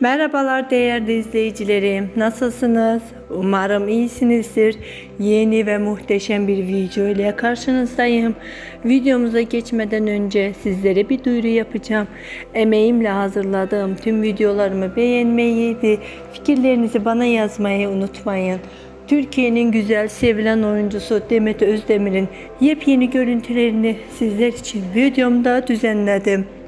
Merhabalar değerli izleyicilerim. Nasılsınız? Umarım iyisinizdir. Yeni ve muhteşem bir video ile karşınızdayım. Videomuza geçmeden önce sizlere bir duyuru yapacağım. Emeğimle hazırladığım tüm videolarımı beğenmeyi ve fikirlerinizi bana yazmayı unutmayın. Türkiye'nin güzel sevilen oyuncusu Demet Özdemir'in yepyeni görüntülerini sizler için videomda düzenledim.